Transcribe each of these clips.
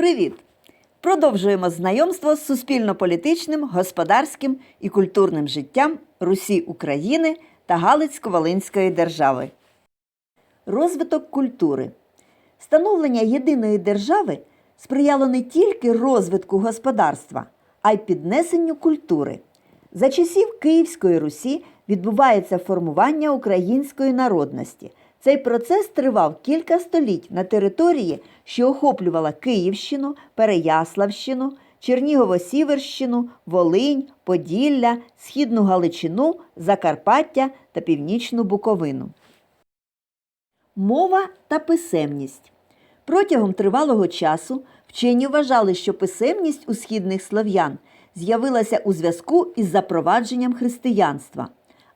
Привіт! Продовжуємо знайомство з суспільно-політичним, господарським і культурним життям Русі України та Галицько-Волинської держави. Розвиток культури. Становлення єдиної держави сприяло не тільки розвитку господарства, а й піднесенню культури. За часів Київської Русі відбувається формування української народності. Цей процес тривав кілька століть на території, що охоплювала Київщину, Переяславщину, Чернігово-Сіверщину, Волинь, Поділля, Східну Галичину, Закарпаття та Північну Буковину. Мова та писемність. Протягом тривалого часу вчені вважали, що писемність у східних слов'ян з'явилася у зв'язку із запровадженням християнства.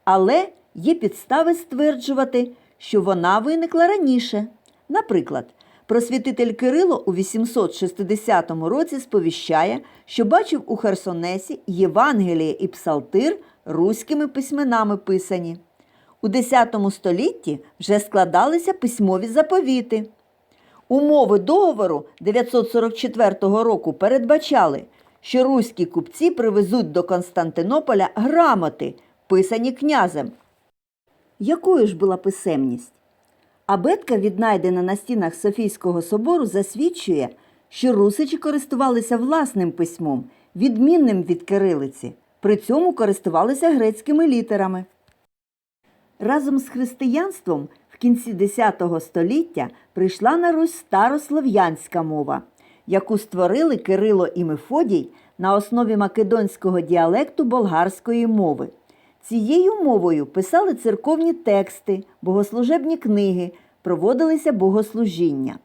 Але є підстави стверджувати, що вона виникла раніше. Наприклад, просвітитель Кирило у 860 році сповіщає, що бачив у Херсонесі Євангеліє і Псалтир руськими письменами писані. У X столітті вже складалися письмові заповіти. Умови договору 944 року передбачали, що руські купці привезуть до Константинополя грамоти, писані князем. Якою ж була писемність? Абетка, віднайдена на стінах Софійського собору, засвідчує, що русичі користувалися власним письмом, відмінним від кирилиці, при цьому користувалися грецькими літерами. Разом з християнством в кінці X століття прийшла на Русь старослов'янська мова, яку створили Кирило і Мефодій на основі македонського діалекту болгарської мови. Цією мовою писали церковні тексти, богослужебні книги, проводилися богослужіння.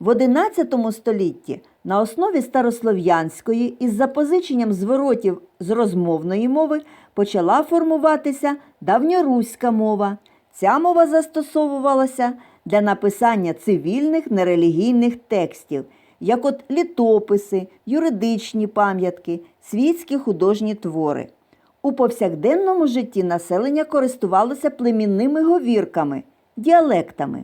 В XI столітті на основі старослов'янської із запозиченням зворотів з розмовної мови почала формуватися давньоруська мова. Ця мова застосовувалася для написання цивільних нерелігійних текстів, як от літописи, юридичні пам'ятки, світські художні твори. У повсякденному житті населення користувалося племінними говірками, діалектами.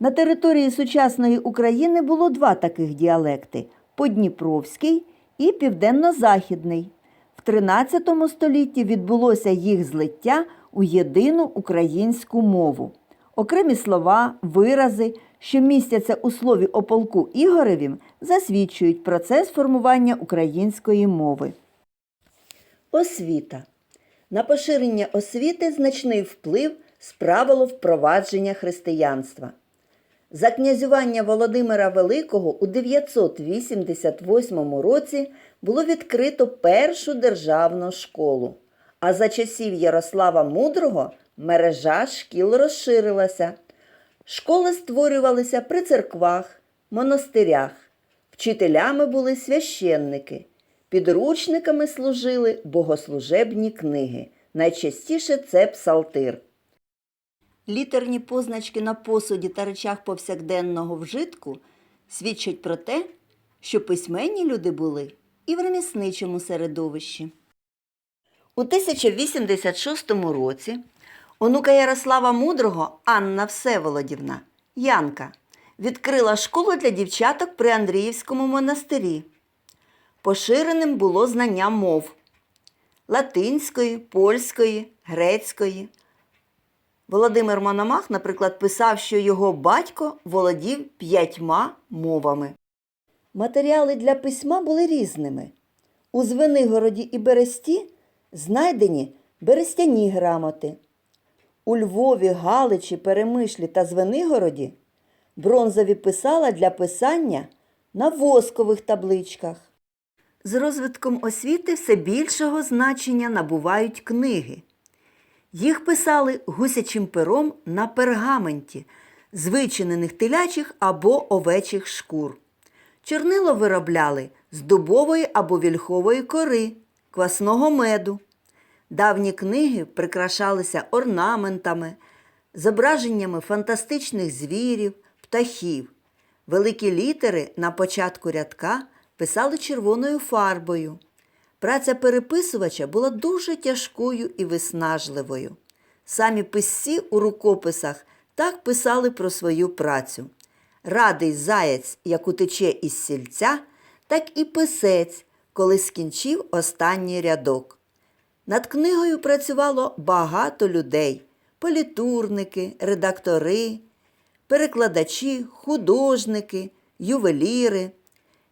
На території сучасної України було два таких діалекти Подніпровський і Південно-Західний. В 13 столітті відбулося їх злиття у єдину українську мову. Окремі слова, вирази, що містяться у слові о полку Ігоревім, засвідчують процес формування української мови. Освіта. На поширення освіти значний вплив справило впровадження християнства. За князювання Володимира Великого у 988 році було відкрито першу державну школу, а за часів Ярослава Мудрого мережа шкіл розширилася. Школи створювалися при церквах, монастирях. Вчителями були священники. Підручниками служили богослужебні книги. Найчастіше це псалтир. Літерні позначки на посуді та речах повсякденного вжитку свідчать про те, що письменні люди були і в ремісничому середовищі. У 1086 році онука Ярослава Мудрого Анна Всеволодівна Янка відкрила школу для дівчаток при Андріївському монастирі. Поширеним було знання мов латинської, польської, грецької. Володимир Мономах, наприклад, писав, що його батько володів п'ятьма мовами. Матеріали для письма були різними. У Звенигороді і Бересті знайдені берестяні грамоти. У Львові, Галичі, Перемишлі та Звенигороді бронзові писала для писання на воскових табличках. З розвитком освіти все більшого значення набувають книги. Їх писали гусячим пером на пергаменті з вичинених телячих або овечих шкур. Чорнило виробляли з дубової або вільхової кори, квасного меду. Давні книги прикрашалися орнаментами, зображеннями фантастичних звірів, птахів. Великі літери на початку рядка писали червоною фарбою. Праця переписувача була дуже тяжкою і виснажливою. Самі писці у рукописах так писали про свою працю. радий заєць, як утече із сільця, так і писець, коли скінчив останній рядок. Над книгою працювало багато людей: політурники, редактори, перекладачі, художники, ювеліри.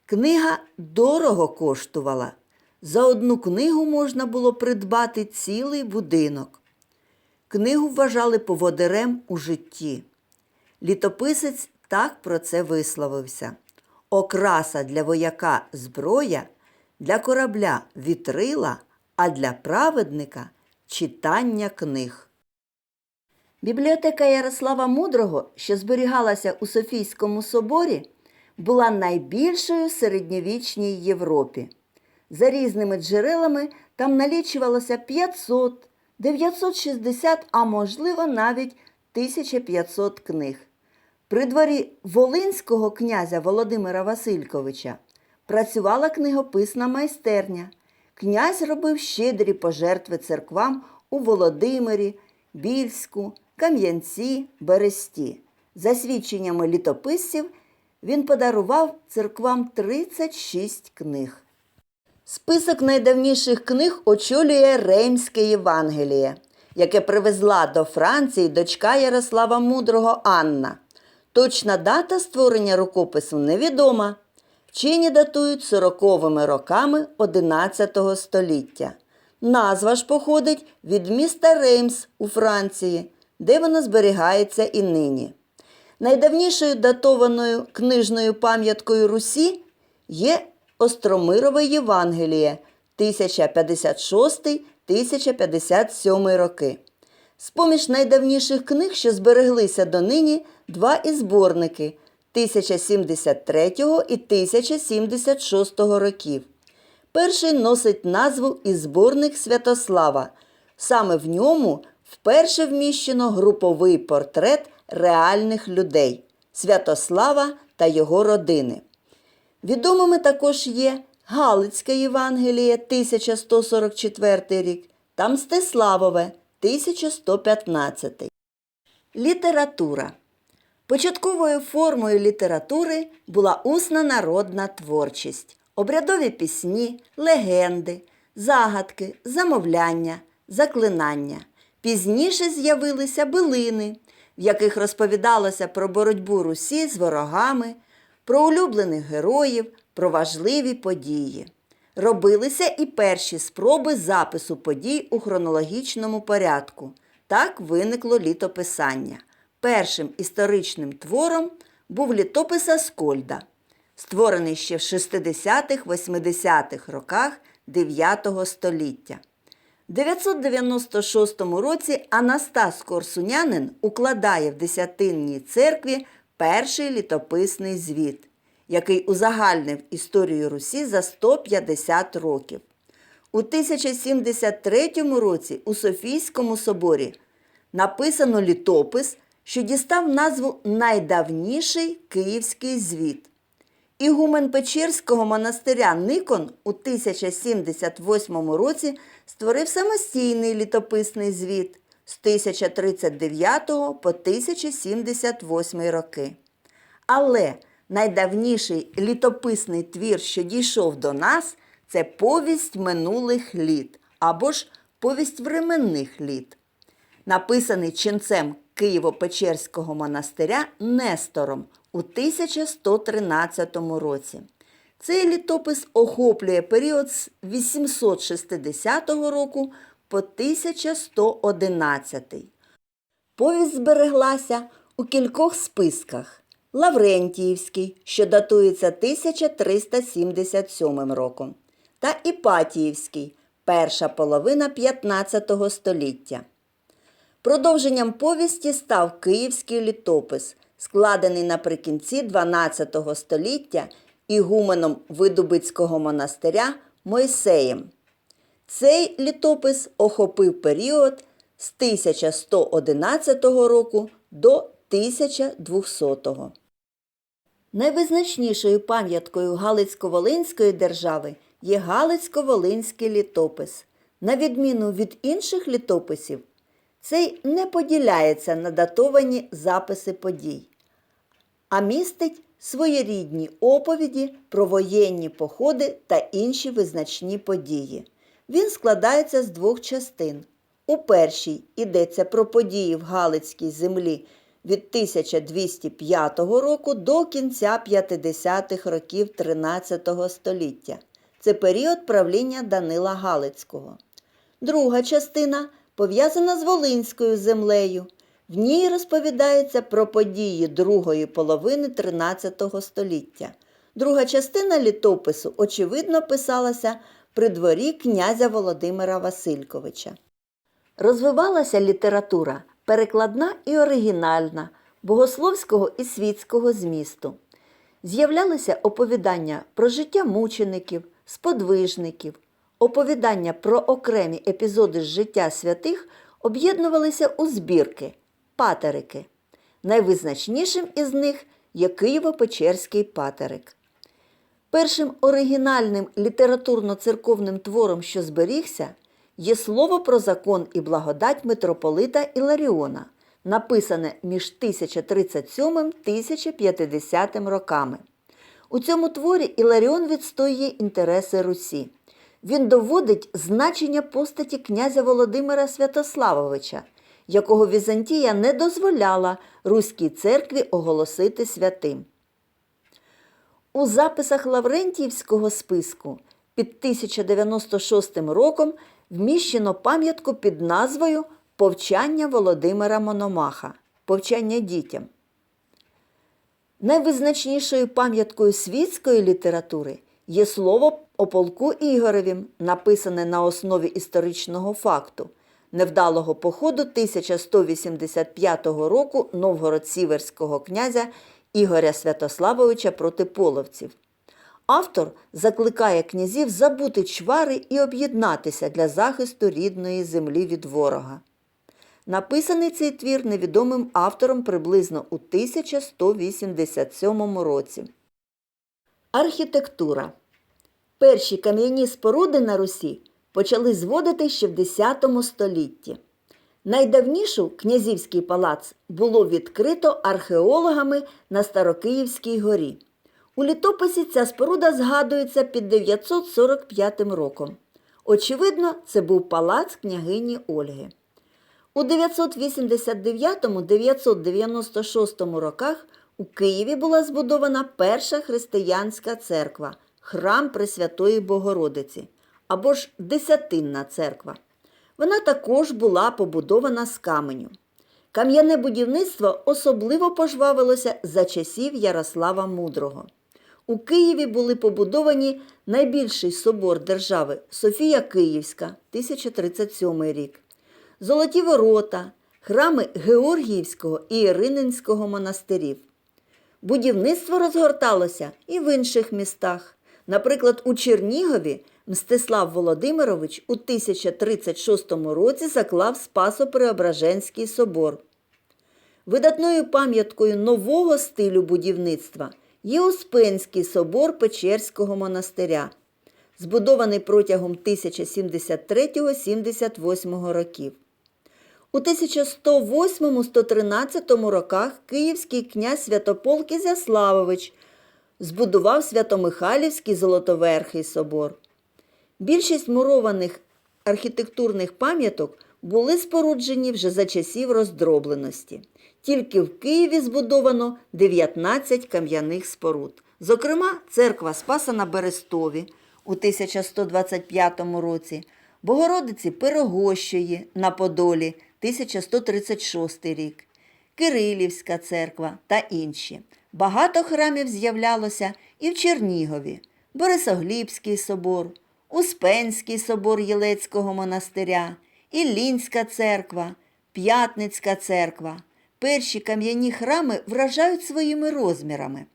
Книга дорого коштувала. За одну книгу можна було придбати цілий будинок. Книгу вважали поводирем у житті. Літописець так про це висловився. Окраса для вояка зброя, для корабля вітрила, а для праведника читання книг. Бібліотека Ярослава Мудрого, що зберігалася у Софійському соборі, була найбільшою в середньовічній Європі. За різними джерелами там налічувалося 500, 960, а можливо навіть 1500 книг. При дворі Волинського князя Володимира Васильковича працювала книгописна майстерня. Князь робив щедрі пожертви церквам у Володимирі, Більську, Кам'янці, Бересті. За свідченнями літописців, він подарував церквам 36 книг. Список найдавніших книг очолює Реймське Євангеліє, яке привезла до Франції дочка Ярослава Мудрого Анна. Точна дата створення рукопису невідома. Вчені датують сороковими роками XI століття. Назва ж походить від міста Реймс у Франції, де воно зберігається і нині. Найдавнішою датованою книжною пам'яткою Русі є Остромирове Євангеліє 1056-1057 роки. З-поміж найдавніших книг, що збереглися донині, два із зборники 1073 і 1076 років. Перший носить назву і зборник Святослава. Саме в ньому вперше вміщено груповий портрет реальних людей Святослава та його родини. Відомими також є Галицьке Євангеліє 1144 рік та Мстиславове 1115. Література. Початковою формою літератури була усна народна творчість, обрядові пісні, легенди, загадки, замовляння, заклинання. Пізніше з'явилися билини, в яких розповідалося про боротьбу Русі з ворогами, про улюблених героїв, про важливі події. Робилися і перші спроби запису подій у хронологічному порядку. Так виникло літописання. Першим історичним твором був літопис Аскольда, створений ще в 60-80-х роках 9 століття. В 996 році Анастас Корсунянин укладає в Десятинній церкві перший літописний звіт, який узагальнив історію Русі за 150 років. У 1073 році у Софійському соборі написано літопис, що дістав назву Найдавніший Київський звіт. Ігумен Печерського монастиря Никон у 1078 році створив самостійний літописний звіт з 1039 по 1078 роки. Але найдавніший літописний твір, що дійшов до нас, це повість минулих літ або ж повість временних літ, написаний ченцем Києво-Печерського монастиря Нестором у 1113 році. Цей літопис охоплює період з 860 року по 1111. Повість збереглася у кількох списках. Лаврентіївський, що датується 1377 роком, та Іпатіївський, перша половина 15 століття. Продовженням повісті став Київський літопис, складений наприкінці 12 століття ігуменом Видубицького монастиря Мойсеєм. Цей літопис охопив період з 1111 року до 1200. Найвизначнішою пам'яткою Галицько-Волинської держави є Галицько-Волинський літопис. На відміну від інших літописів, цей не поділяється на датовані записи подій. а містить своєрідні оповіді про воєнні походи та інші визначні події. Він складається з двох частин. У першій йдеться про події в Галицькій землі від 1205 року до кінця 50-х років 13 століття. Це період правління Данила Галицького. Друга частина пов'язана з Волинською землею. В ній розповідається про події другої половини 13 століття. Друга частина літопису, очевидно, писалася при дворі князя Володимира Васильковича. Розвивалася література перекладна і оригінальна, богословського і світського змісту. З'являлися оповідання про життя мучеників, сподвижників, оповідання про окремі епізоди з життя святих об'єднувалися у збірки патерики. Найвизначнішим із них є Києво-Печерський патерик. Першим оригінальним літературно-церковним твором, що зберігся, є слово про закон і благодать митрополита Іларіона, написане між 1037-1050 роками. У цьому творі Іларіон відстоює інтереси Русі. Він доводить значення постаті князя Володимира Святославовича, якого Візантія не дозволяла Руській церкві оголосити святим. У записах Лаврентіївського списку під 1096 роком вміщено пам'ятку під назвою Повчання Володимира Мономаха Повчання дітям. Найвизначнішою пам'яткою світської літератури є слово о полку Ігоревім, написане на основі історичного факту невдалого походу 1185 року новгород-сіверського князя Ігоря Святославовича проти половців. Автор закликає князів забути чвари і об'єднатися для захисту рідної землі від ворога. Написаний цей твір невідомим автором приблизно у 1187 році. Архітектура Перші кам'яні споруди на Русі почали зводити ще в X столітті. Найдавнішу князівський палац було відкрито археологами на Старокиївській горі. У літописі ця споруда згадується під 945 роком. Очевидно, це був палац княгині Ольги. У 989-996 роках у Києві була збудована перша християнська церква храм Пресвятої Богородиці або ж Десятинна церква. Вона також була побудована з каменю. Кам'яне будівництво особливо пожвавилося за часів Ярослава Мудрого. У Києві були побудовані найбільший собор держави Софія Київська, 1037 рік, Золоті ворота, храми Георгіївського і Ірининського монастирів. Будівництво розгорталося і в інших містах. Наприклад, у Чернігові Мстислав Володимирович у 1036 році заклав Спасо-Преображенський собор. Видатною пам'яткою нового стилю будівництва є Успенський собор Печерського монастиря, збудований протягом 1073-78 років. У 1108-113 роках київський князь Святополк Ізяславович збудував Святомихайлівський Золотоверхий собор. Більшість мурованих архітектурних пам'яток були споруджені вже за часів роздробленості. Тільки в Києві збудовано 19 кам'яних споруд. Зокрема, церква Спаса на Берестові у 1125 році, Богородиці Пирогощої на Подолі 1136 рік, Кирилівська церква та інші. Багато храмів з'являлося і в Чернігові, Борисоглібський собор, Успенський собор Єлецького монастиря, Іллінська церква, П'ятницька церква. Перші кам'яні храми вражають своїми розмірами.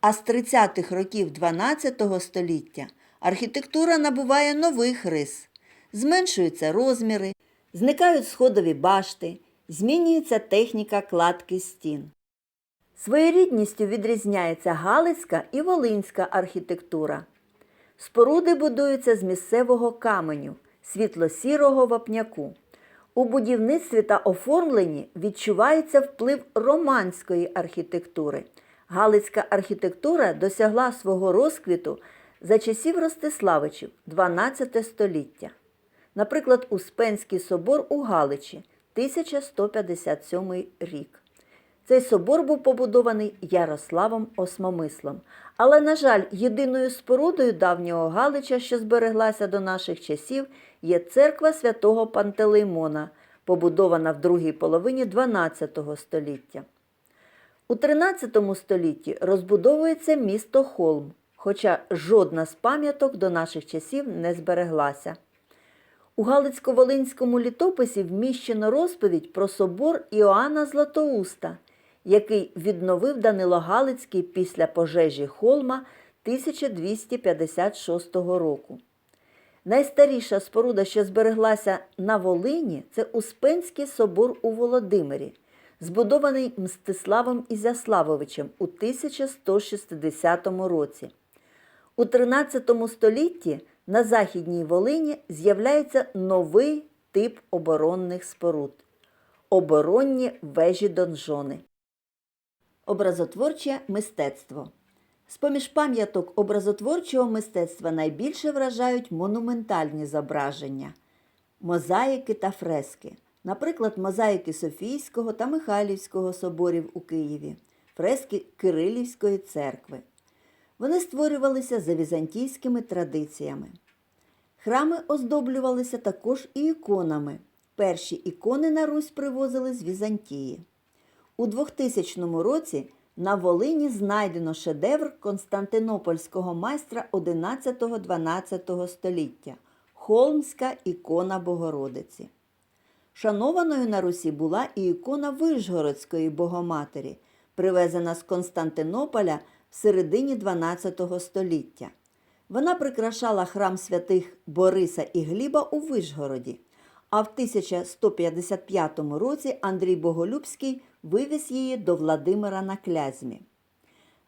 А з 30-х років 12 століття архітектура набуває нових рис. Зменшуються розміри, зникають сходові башти, змінюється техніка кладки стін. Своєрідністю відрізняється Галицька і Волинська архітектура. Споруди будуються з місцевого каменю, світло-сірого вапняку. У будівництві та оформленні відчувається вплив романської архітектури. Галицька архітектура досягла свого розквіту за часів Ростиславичів 12 століття. Наприклад, Успенський собор у Галичі 1157 рік. Цей собор був побудований Ярославом Осмомислом. Але, на жаль, єдиною спорудою давнього Галича, що збереглася до наших часів, є церква святого Пантелеймона, побудована в другій половині XII століття. У XIII столітті розбудовується місто Холм, хоча жодна з пам'яток до наших часів не збереглася. У Галицько-Волинському літописі вміщено розповідь про собор Іоанна Златоуста, який відновив Данило Галицький після пожежі Холма 1256 року. Найстаріша споруда, що збереглася на Волині, це Успенський собор у Володимирі, збудований Мстиславом Ізяславовичем у 1160 році. У 13 столітті на Західній Волині з'являється новий тип оборонних споруд оборонні вежі донжони. Образотворче мистецтво. З-поміж пам'яток образотворчого мистецтва найбільше вражають монументальні зображення, мозаїки та фрески. Наприклад, мозаїки Софійського та Михайлівського соборів у Києві, фрески Кирилівської церкви. Вони створювалися за візантійськими традиціями. Храми оздоблювалися також і іконами. Перші ікони на Русь привозили з Візантії. У 2000 році на Волині знайдено шедевр константинопольського майстра 11-12 століття Холмська ікона Богородиці. Шанованою на Русі була і ікона Вишгородської Богоматері, привезена з Константинополя в середині 12 століття. Вона прикрашала храм святих Бориса і Гліба у Вишгороді, а в 1155 році Андрій Боголюбський вивіз її до Владимира на Клязьмі.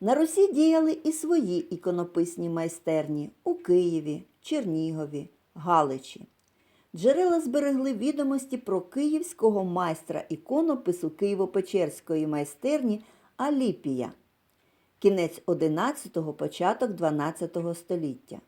На Русі діяли і свої іконописні майстерні у Києві, Чернігові, Галичі. Джерела зберегли відомості про київського майстра іконопису Києво-Печерської майстерні Аліпія, кінець 11-го, початок 12 століття.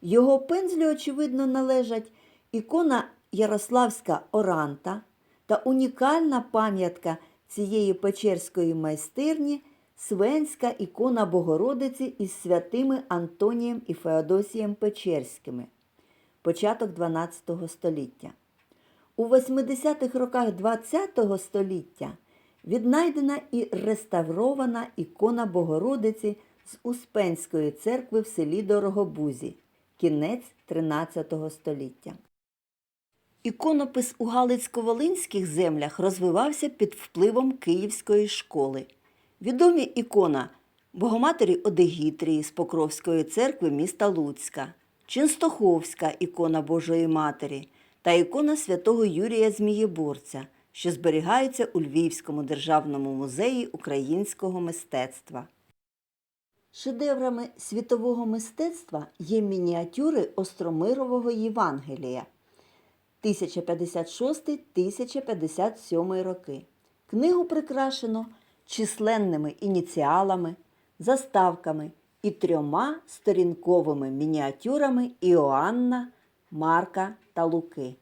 Його пензлю, очевидно, належать ікона Ярославська Оранта та унікальна пам'ятка цієї печерської майстерні Свенська ікона Богородиці із святими Антонієм і Феодосієм Печерськими початок 12 століття. У 80-х роках ХХ століття віднайдена і реставрована ікона Богородиці з Успенської церкви в селі Дорогобузі, кінець 13 століття. Іконопис у Галицько-Волинських землях розвивався під впливом Київської школи. Відомі ікона Богоматері Одегітрії з Покровської церкви міста Луцька, Ченстоховська ікона Божої Матері та ікона святого Юрія Змієборця, що зберігаються у Львівському державному музеї українського мистецтва. Шедеврами світового мистецтва є мініатюри Остромирового Євангелія 1056-1057 роки. Книгу прикрашено численними ініціалами, заставками і трьома сторінковими мініатюрами Іоанна, Марка та Луки.